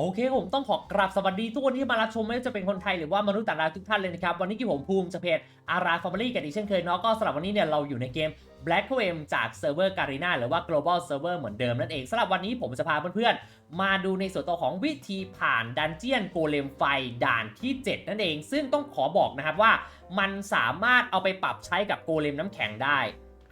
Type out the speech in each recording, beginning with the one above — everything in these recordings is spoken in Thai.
โอเคผมต้องขอกราบสวัสดีทุกคนที่มารับชมไม่ว่าจะเป็นคนไทยหรือว่ามนุษย์ต่างดาวทุกท่านเลยนะครับ วันนี้กี่ผมภูมิจะเพจอาราฟอร์มลี่กันอีกเช่นเคยเนาะก็สำหรับวันนี้เนี่ยเราอยู่ในเกม Black m จากเซิร์ฟเวอร์การีนาหรือว่า global server เหมือนเดิมนั่นเองสำหรับวันนี้ผมจะพาเพื่อนๆ มาดูในส่วนตัวของวิธีผ่านดันเจียนโกเลมไฟด่านที่ 7 นั่นเอง ซึ่งต้องขอบอกนะครับว่ามันสามารถเอาไปปรับใช้กับโกเลมน้ำแข็งได้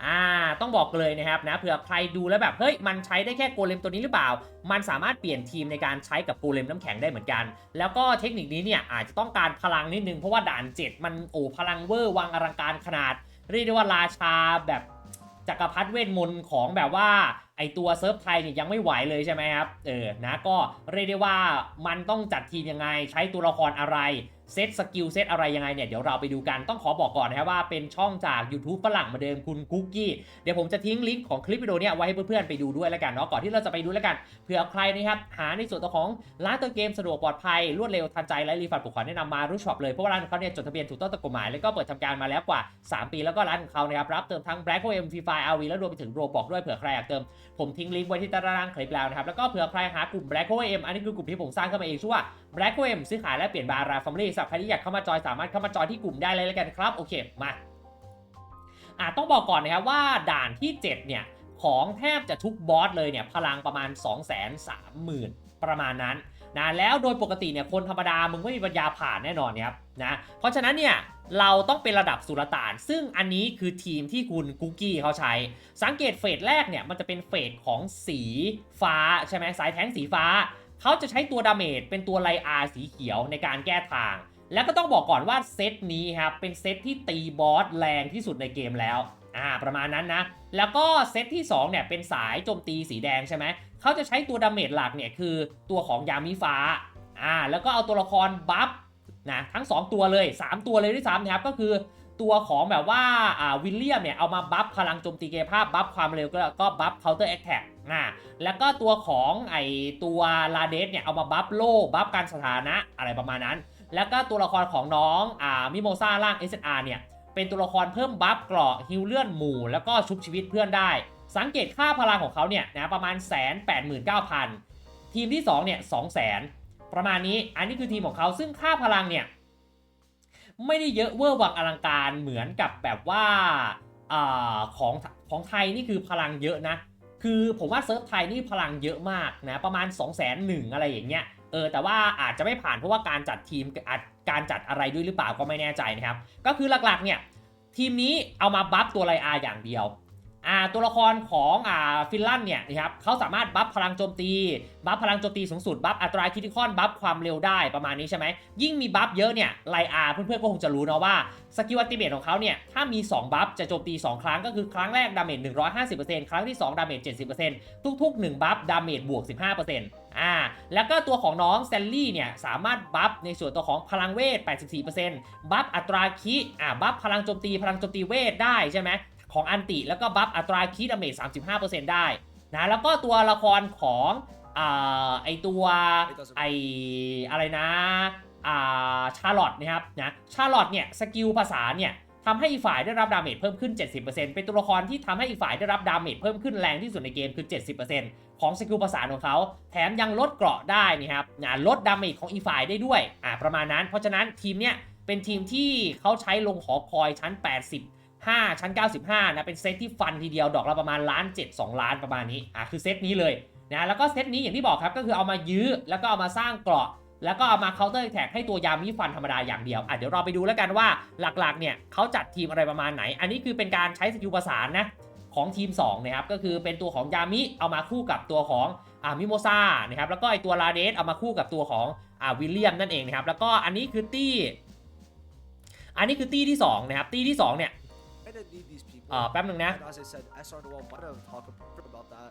อ่าต้องบอกเลยนะครับนะเผื่อใครดูแล้วแบบเฮ้ยมันใช้ได้แค่โกเลมตัวนี้หรือเปล่า มันสามารถเปลี่ยนทีมในการใช้กับโกเลมน้ำแข็งได้เหมือนกัน แล้วก็เทคนิคนี้เนี่ยอาจจะต้องการพลังนิดนึงเพราะว่าด่าน 7 มันโอ้พลังเวอร์วังอลังการขนาด เรียกได้ว่าราชาแบบจักรพรรดิเวทมนต์ของแบบว่าไอตัวเซิร์ฟไทยเนี่ยยังไม่ไหวเลยใช่ไหมครับ เออ นะ ก็เรียกได้ว่ามันต้องจัดทีมยังไง ใช้ตัวละครอะไร เซตสกิลเซตอะไรยังไงเนี่ยเดี๋ยวเราไปดูกันต้องขอบอกก่อนนะครับว่าเป็นช่องจาก YouTube ฝรั่งมาเดิมคุณกุ๊กกี้เดี๋ยวผมจะทิ้งลิงก์ของคลิปวิดีโอเนี้ไว้ให้เพื่อนๆไปดูด้วยแล้วกันเนาะก่อนที่เราจะไปดูแล้วกันเผื่อใครนะครับหาในส่วนตัวของร้านตัวเกมสะดวกปลอดภัยรวดเร็วทันใจและรีฟันผมขอแนะนำมารูช็อปเลยเพราะว่าร้านของเขาเนี่ยจดทะเบียนถูกต้องตามกฎหมายแล้วก็เปิดทำการมาแล้วกว่า 3 ปีแล้วก็ร้านของเขานะครับรับเติมทั้ง Black m Free Fire RV แล้วรวมไปถึงโรบอกด้วยเผื่อใครอยากเติมผมทิ้งลิงก์ไว้ที่ตารางคลิปแล้วนะครับแล้วก็เผื่อใครหากลุ่ม Black m อันนี้คือกลุ่มที่ผมสร้างขึ้นมาเองชื่อว่า Black m ซื้อขายและเปลี่ยนบาราฟอมลี่สำหรับใครที่อยากเข้ามาจอยสามารถเข้ามาจอยที่กลุ่มได้เลยแล้วกันครับ โอเค มาอะต้องบอกก่อนนะครับว่าด่านที่ 7 เนี่ย ของแทบจะทุกบอสเลยเนี่ย พลังประมาณ 2 3 0 0 0 0 ประมาณนั้นนะแล้วโดยปกติเนี่ยคนธรรมดามึงไม่มีปัญญาผ่านแน่นอนเนี่ยครับนะเพราะฉะนั้นเนี่ยเราต้องเป็นระดับสุลต่าน ซึ่งอันนี้คือทีมที่คุณกุ๊กกี้เขาใช้ สังเกตเฟสแรกเนี่ยมันจะเป็นเฟสของสีฟ้าใช่ไหมสายแท้งสีฟ้า เขาจะใช้ตัวดาเมจเป็นตัวไลอาร์สีเขียวในการแก้ทาง แล้วก็ต้องบอกก่อนว่าเซตนี้ครับเป็นเซตที่ตีบอสแรงที่สุดในเกมแล้วอ่าประมาณนั้นนะ แล้วก็เซตที่2เนี่ยเป็นสายโจมตีสีแดงใช่ไหมเขาจะใช้ตัวดาเมจหลักเนี่ยคือตัวของยามิฟ้าอ่าแล้วก็เอาตัวละครบัฟนะทั้ง 2 ตัวเลย 3 ตัวเลยด้วยซ้ำนะครับก็คือ ตัวของแบบว่าอ่าวิลเลียมเนี่ยเอามาบัฟพลังโจมตีเกภาพบัฟความเร็วก็ก็บัฟเคาน์เตอร์แอคแท็กอ่าแล้วก็ตัวของไอตัวลาเดสเนี่ยเอามาบัฟโล่บัฟการสถานะอะไรประมาณนั้น แล้วก็ตัวละครของน้องอ่ามิโมซาล่าง SNR เนี่ยเป็นตัวละครเพิ่มบัฟเกราะฮิวเลื่อนหมู่ แล้วก็ชุบชีวิตเพื่อนได้ สังเกตค่าพลังของเขาเนี่ยนะประมาณแสนแปดหมื่นเก้าพันทีมที่2เนี่ยสองแสนประมาณนี้อันนี้คือทีมของเขาซึ่งค่าพลังเนี่ย ไม่ได้เยอะเวอร์วังอลังการเหมือนกับแบบว่าอาของของไทยนี่คือพลังเยอะนะ คือผมว่าเซิร์ฟไทยนี่พลังเยอะมากนะประมาณ 2 0 0 0 0 0หนึ่งอะไรอย่างเงี้ยเออแต่ว่าอาจจะไม่ผ่านเพราะว่าการจัดทีมอาจการจัดอะไรด้วยหรือเปล่าก็ไม่แน่ใจนะครับ ก็คือหลักๆเนี่ยทีมนี้เอามาบัฟตัวไลอาอย่างเดียว ตัวละครของอ่าฟินแลนด์เนี่ยนะครับเขาสามารถบัฟพลังโจมตี บัฟพลังโจมตีสูงสุด บัฟอัตราคิติคอน บัฟความเร็วได้ประมาณนี้ใช่ไหม ยิ่งมีบัฟเยอะเนี่ยไลอาเพื่อนๆก็คงจะรู้นะว่าสกิลอัติเมทของเขาเนี่ยถ้ามี 2 บัฟจะโจมตี 2 ครั้งก็คือครั้งแรกดาเมจ150%ครั้งที่ 2 ดาเมจ70%ทุก ๆ 1 บัฟดาเมจบวก 15%อ่าแล้วก็ตัวของน้องแซลลี่เนี่ยสามารถบัฟในส่วนตัวของพลังเวท 84%บัฟอัตราคิอ่าบัฟพลังโจมตีพลังโจมตีเวทได้ใช่ไหม ของอันติ แล้วก็บัฟอัตราคิดาเมจ35%ได้นะแล้วก็ตัวละครของอ่าไอตัวไออะไรนะอ่าชาร์ลอตนะครับนะชาร์ลอตเนี่ยสกิลภาษาเนี่ยทำให้อีกฝ่ายได้รับดาเมจเพิ่มขึ้น 70%เป็นตัวละครที่ทำให้อีกฝ่ายได้รับดาเมจเพิ่มขึ้นแรงที่สุดในเกมคือ 70%ของสกิลภาษาของเขา แถมยังลดเกราะได้นะครับนะลดดาเมจของอีกฝ่ายได้ด้วยอ่าประมาณนั้น เพราะฉะนั้นทีมเนี้ยเป็นทีมที่เขาใช้ลงหอคอยชั้น 80 5 ชั้น 95 นะ เป็นเซตที่ฟันทีเดียวดอกละประมาณล้าน7 2 ล้านประมาณนี้ อะคือเซตนี้เลยนะ แล้วก็เซตนี้อย่างที่บอกครับ ก็คือเอามายื้อ แล้วก็เอามาสร้างเกราะ แล้วก็เอามาเคาน์เตอร์แท็กให้ตัวยามิฟันธรรมดาอย่างเดียว อะเดี๋ยวเราไปดูแล้วกันว่าหลักๆ เนี่ยเขาจัดทีมอะไรประมาณไหน อันนี้คือเป็นการใช้สกิลประสานนะของทีม2นะครับ ก็คือเป็นตัวของยามิเอามาคู่กับตัวของอ่ามิโมซานะครับ แล้วก็ไอตัวลาเดสเอามาคู่กับตัวของอ่าวิลเลียมนั่นเองนะครับ แล้วก็อันนี้คือตี้อันนี้คือตี้ที่สองนะครับตี้ที่สองเนี่ย อ่าแป๊บหนึ่งนะ And as I said, SR1 might have talked about that.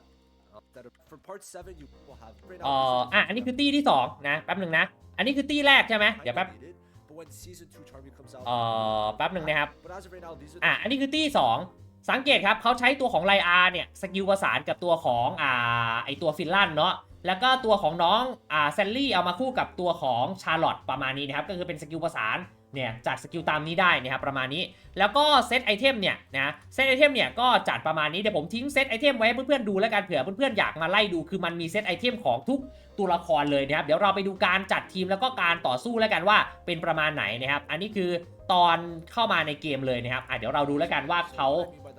Uh, that for part 7, you will have. Right เอ่อ this is อะอันนี้คือตี้ที่2นะแป๊บหนึ่งนะ อันนี้คือตี้แรกใช่ไหม kinda เดี๋ยวแป๊บ needed, But when season 2 Charmy comes out. เอ่อแป๊บหนึ่งนะครับ But as of right now, these are. อะอันนี้คือตี้2สังเกตครับเขาใช้ตัวของไลอาร์เนี่ยสกิลประสานกับตัวของอ่าไอตัวฟินแลนด์เนาะแล้วก็ตัวของน้องอ่าแซลลี่เอามาคู่กับตัวของชาร์ลอตประมาณนี้นะครับก็คือเป็นสกิลประสาน เนี่ยจัดสกิลตามนี้ได้นะครับประมาณนี้ แล้วก็เซตไอเทมเนี่ยนะเซตไอเทมเนี่ยก็จัดประมาณนี้เดี๋ยวผมทิ้งเซตไอเทมไว้เพื่อนๆดูแล้วกันเผื่อเพื่อนๆอยากมาไล่ดูคือมันมีเซตไอเทมของทุกตัวละครเลยนะครับเดี๋ยวเราไปดูการจัดทีมแล้วก็การต่อสู้แล้วกันว่าเป็นประมาณไหนนะครับอันนี้คือตอนเข้ามาในเกมเลยนะครับอะเดี๋ยวเราดูแล้วกันว่าเขา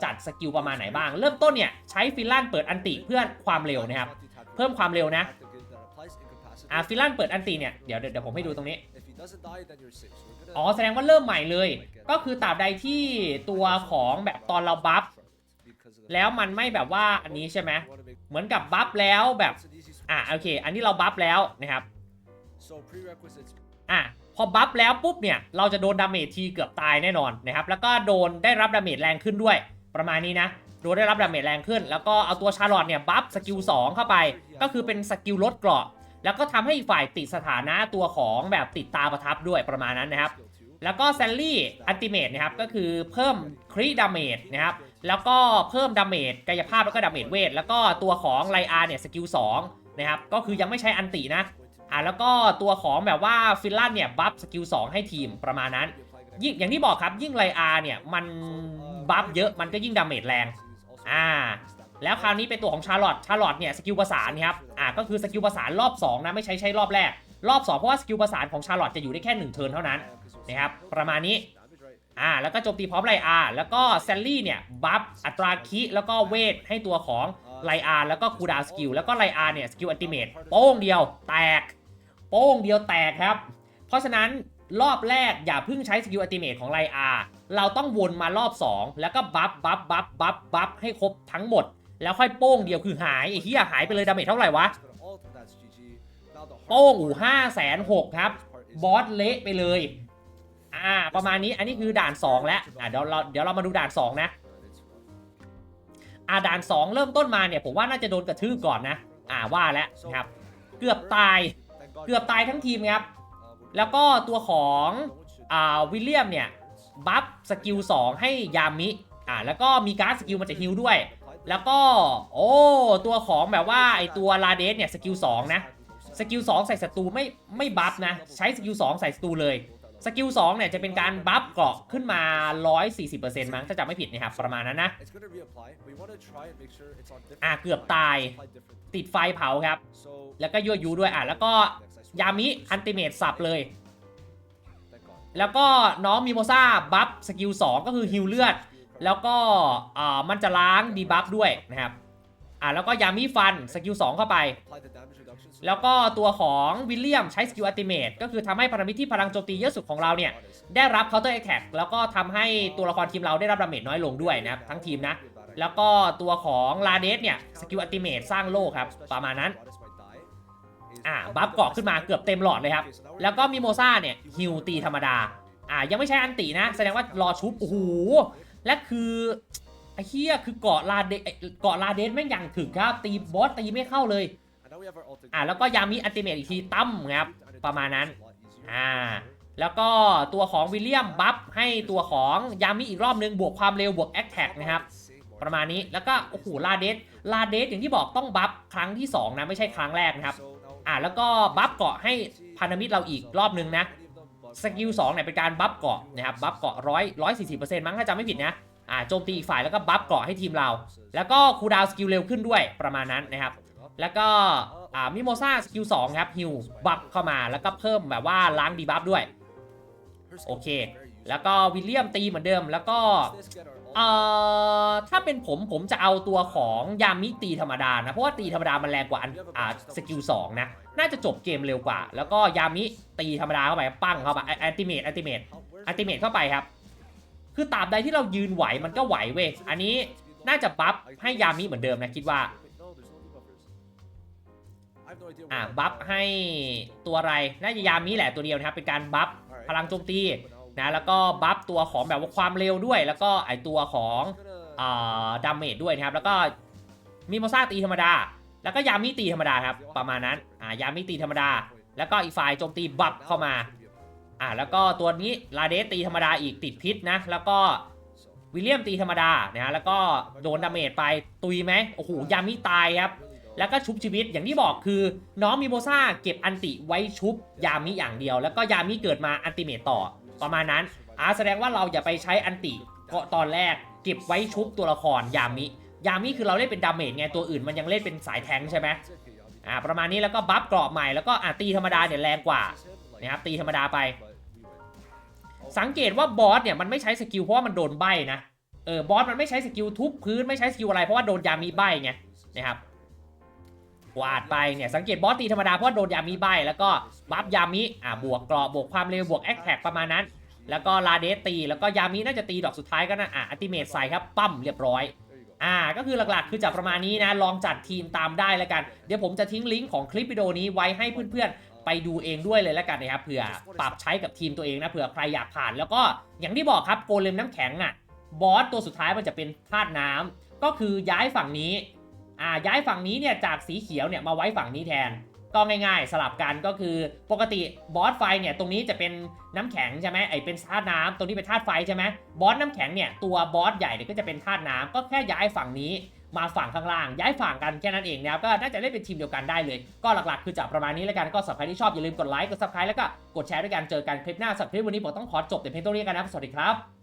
จัดสกิลประมาณไหนบ้าง เริ่มต้นเนี่ยใช้ฟิลลันเปิดอันติเพื่อความเร็วนะครับเพิ่มความเร็วนะอะฟิลลันเปิดอันติเนี่ยเดี๋ยวเดี๋ยวเดี๋ยวผมให้ดูตรงนี้ อ๋อแสดงว่าเริ่มใหม่เลย ก็คือตราบใดที่ตัวของแบบตอนเราบัฟแล้วมันไม่แบบว่าอันนี้ใช่ไหมเหมือนกับบัฟแล้วแบบอะโอเค อันนี้เราบัฟแล้วนะครับอะพอบัฟแล้วปุ๊บเนี่ยเราจะโดนดาเมจทีเกือบตายแน่นอนนะครับ แล้วก็โดนได้รับดาเมจแรงขึ้นด้วย ประมาณนี้นะโดนได้รับดาเมจแรงขึ้น แล้วก็เอาตัวชาร์ลอตเนี่ยบัฟสกิล2เข้าไป ก็คือเป็นสกิลลดเกราะ แล้วก็ทำให้อีกฝ่ายติดสถานะตัวของแบบติดตาประทับด้วยประมาณนั้นนะครับ แล้วก็แซลลี่อันติเมตนะครับก็คือเพิ่มครีดาเมจนะครับแล้วก็เพิ่มดาเมจกายภาพแล้วก็ดาเมจเวทแล้วก็ตัวของไลอาร์เนี่ยสกิล2นะครับก็คือยังไม่ใช้อันตินะอ่าแล้วก็ตัวของแบบว่าฟิลลันเนี่ยบัฟสกิล2ให้ทีมประมาณนั้นยิ่งอย่างที่บอกครับยิ่งไลอาร์เนี่ยมันบัฟเยอะมันก็ยิ่งดาเมจแรงอ่า แล้วคราวนี้เป็นตัวของชาร์ลอตชาร์ลอตเนี่ยสกิลประสานครับอ่าก็คือสกิลประสานรอบ2นะไม่ใช่ใช้รอบแรก รอบ 2 เพราะว่าสกิลประสานของชาร์ลอตจะอยู่ได้แค่1เทิร์นเท่านั้นนะครับประมาณนี้อ่าแล้วก็โจมตีพร้อมไลอาร์แล้วก็แซลลี่เนี่ยบัฟอัตราคิแล้วก็เวทให้ตัวของไลอาร์แล้วก็คูดาวสกิลแล้วก็ไลอาร์เนี่ยสกิลอัลติเมทโป้งเดียวแตก โป้งเดียวแตกครับ เพราะฉะนั้นรอบแรกอย่าเพิ่งใช้สกิลอัลติเมทของไลอาร์เราต้องวนมารอบ 2 แล้วก็บัฟบัฟบัฟบัฟบัฟให้ครบทั้งหมด แล้วค่อยโป้งเดียวคือหายไอ้เหี้ยหายไปเลยดาเมจเท่าไหร่วะ โป้งอู่ห้าแสนหกครับ บอสเละไปเลย อ่า ประมาณนี้อันนี้คือด่าน 2 แล้วอ่าเดี๋ยวเราเดี๋ยวเรามาดูด่าน 2 นะอ่าด่าน 2 เริ่มต้นมาเนี่ยผมว่าน่าจะโดนกระทืบก่อนนะ อ่าว่าแล้วนะครับ เกือบตาย เกือบตายทั้งทีมครับ แล้วก็ตัวของอ่าวิลเลียมเนี่ย บัฟสกิล2ให้ยามิ อ่าแล้วก็มีการ์ดสกิลมันจะฮิลด้วย แล้วก็ โอ้ตัวของแบบว่าไอตัวลาเดสเนี่ยสกิล2นะสกิล2ใส่ศัตรูไม่ไม่บัฟนะ ใช้สกิล2ใส่ศัตรูเลยสกิล2เนี่ยจะเป็นการบัฟเกราะขึ้นมา 140%มั้งถ้าจำไม่ผิดนะครับ ประมาณนั้นนะ อะเกือบตาย ติดไฟเผาครับ แล้วก็ยั่วยุด้วยอะ แล้วก็ยามิอันติเมตสับเลย แล้วก็น้องมิโมซาบัฟสกิล2ก็คือฮิลเลือด แล้วก็มันจะล้างดีบัฟด้วยนะครับอ่าแล้วก็ยามิฟันสกิล2เข้าไป แล้วก็ตัวของวิลเลียมใช้สกิลอัติเมตก็คือทำให้พันธมิตรที่พลังโจมตีเยอะสุดของเราเนี่ย ได้รับ counter attack แล้วก็ทำให้ตัวละครทีมเราได้รับดาเมจน้อยลงด้วยนะครับ ทั้งทีมนะ แล้วก็ตัวของลาเดสเนี่ยสกิลอัติเมตสร้างโลกครับ ประมาณนั้นอ่าบัฟเกาะขึ้นมาเกือบเต็มหลอดเลยครับ แล้วก็มิโมซ่าเนี่ยฮิวตีธรรมดาอ่ายังไม่ใช่อันตินะ แสดงว่ารอชุบโอ้โห และคือไอ้เฮียคือเกาะลาเดเกาะลาเดสแม่งอย่างถึกครับ ตีบอสตีไม่เข้าเลย อ่าแล้วก็ยามิอันติเมตอีกทีตั้มครับประมาณนั้นอ่าแล้วก็ตัวของวิลเลียมบัฟให้ตัวของยามิอีกรอบนึง บวกความเร็วบวกแอคแท็กนะครับ ประมาณนี้แล้วก็โอ้โหลาเดสลาเดสอย่างที่บอกต้องบัฟครั้งที่ 2 นะ ไม่ใช่ครั้งแรกนะครับ อ่าแล้วก็บัฟเกาะให้พันธมิตรเราอีกรอบนึงนะ สกิล2เนี่ยเป็นการบัฟเกาะนะครับบัฟเกาะร้อยร้อยสี่สิบเปอร์เซ็นต์มั้งถ้าจำไม่ผิดนะอ่าโจมตีอีกฝ่ายแล้วก็บัฟเกาะให้ทีมเรา แล้วก็คูลดาวน์สกิลเร็วขึ้นด้วยประมาณนั้นนะครับแล้วก็อ่ามิโมซ่าสกิล2ครับฮิวบัฟเข้ามาแล้วก็เพิ่มแบบว่าล้างดีบัฟด้วยโอเค แล้วก็วิลเลียมตีเหมือนเดิม แล้วก็ เอ่อถ้าเป็นผมผมจะเอาตัวของยามิตีธรรมดานะ เพราะว่าตีธรรมดามันแรงกว่าอันอ่าสกิลสองนะ น่าจะจบเกมเร็วกว่า แล้วก็ยามิตีธรรมดาเข้าไปปั้งเข้าไปอัลติเมทอัลติเมทอัลติเมทเข้าไปครับ คือตราบใดที่เรายืนไหวมันก็ไหวเว้ยอันนี้น่าจะบัฟให้ยามิเหมือนเดิมนะคิดว่าอ่าบัฟให้ตัวอะไรน่าจะยามิแหละตัวเดียวนะครับเป็นการบัฟพลังโจมตี นะแล้วก็บัฟตัวของแบบว่าความเร็วด้วย แล้วก็ไอตัวของอ่าดาเมจด้วยนะครับ แล้วก็มิโมซ่าตีธรรมดา แล้วก็ยามิตีธรรมดาครับประมาณนั้นอ่ายามิตีธรรมดา แล้วก็อีกฝ่ายโจมตีบัฟเข้ามาอ่าแล้วก็ตัวนี้ลาเดสตีธรรมดาอีกติดพิษนะแล้วก็วิลเลียมตีธรรมดานะฮะแล้วก็โดนดาเมจไปตุยไหมโอ้โหยามิตายครับแล้วก็ชุบชีวิตอย่างที่บอกคือ น้องมิโมซ่าเก็บอันติไว้ชุบยามิอย่างเดียว แล้วก็ยามิเกิดมาอันติเมตต่อ ประมาณนั้นอ่าแสดงว่าเราอย่าไปใช้อันติเก็ตอนแรกเก็บไว้ชุบตัวละครยามิ ยามิคือเราเล่นเป็นดาเมจไงตัวอื่นมันยังเล่นเป็นสายแทงใช่ไหมอ่าประมาณนี้แล้วก็บัฟกราะใหม่แล้วก็อ่าตีธรรมดาเนี่ยแรงกว่านะครับตีธรรมดาไป สังเกตว่าบอสเนี่ยมันไม่ใช้สกิลเพราะว่ามันโดนใบนะเออบอสมันไม่ใช้สกิลทุบพื้นไม่ใช้สกิลอะไรเพราะว่าโดนยามีใบไงนะครับ กวาดไปเนี่ยสังเกตบอสตีธรรมดาเพราะโดนยามีใบแล้วก็บัฟยามิอ่าบวกกราะบวกความเร็วบวกแอคแท็กประมาณนั้น แล้วก็ลาเดสตี แล้วก็ยามิน่าจะตีดอกสุดท้ายก็นะอะอัติเมตใส่ครับปั้มเรียบร้อยอ่าก็คือหลักๆ คือจะประมาณนี้นะ ลองจัดทีมตามได้แล้วกัน เดี๋ยวผมจะทิ้งลิงก์ของคลิปวิดีโอนี้ไว้ให้เพื่อนๆ ไปดูเองด้วยเลยแล้วกันนะครับเผื่อปรับใช้กับทีมตัวเองนะเผื่อใครอยากผ่าน แล้วก็อย่างที่บอกครับโกเลมน้ำแข็งอะบอสตัวสุดท้ายมันจะเป็นธาตุน้ำก็คือย้ายฝั่งนี้ อ่าย้ายฝั่งนี้เนี่ยจากสีเขียวเนี่ยมาไว้ฝั่งนี้แทน ก็ง่ายๆสลับกันก็คือปกติบอสไฟเนี่ยตรงนี้จะเป็นน้ำแข็งใช่ไหมไอเป็นธาตุน้ำตรงนี้เป็นธาตุไฟใช่ไหมบอสน้ำแข็งเนี่ยตัวบอสใหญ่เนี่ยก็จะเป็นธาตุน้ำก็แค่ย้ายฝั่งนี้มาฝั่งข้างล่าง ย้ายฝั่งกันแค่นั้นเองนะครับก็น่าจะเล่นเป็นทีมเดียวกันได้เลย ก็หลักๆ คือจะประมาณนี้แล้วกันก็สำหรับใครที่ชอบอย่าลืมกดไลค์กดซับสไครต์แล้วก็กดแชร์ด้วยกันเจอกันคลิปหน้าสำหรับคลิปวันนี้ผมต้องขอจบแต่เพียงเท่านี้กันนะครับสวัสดีครับ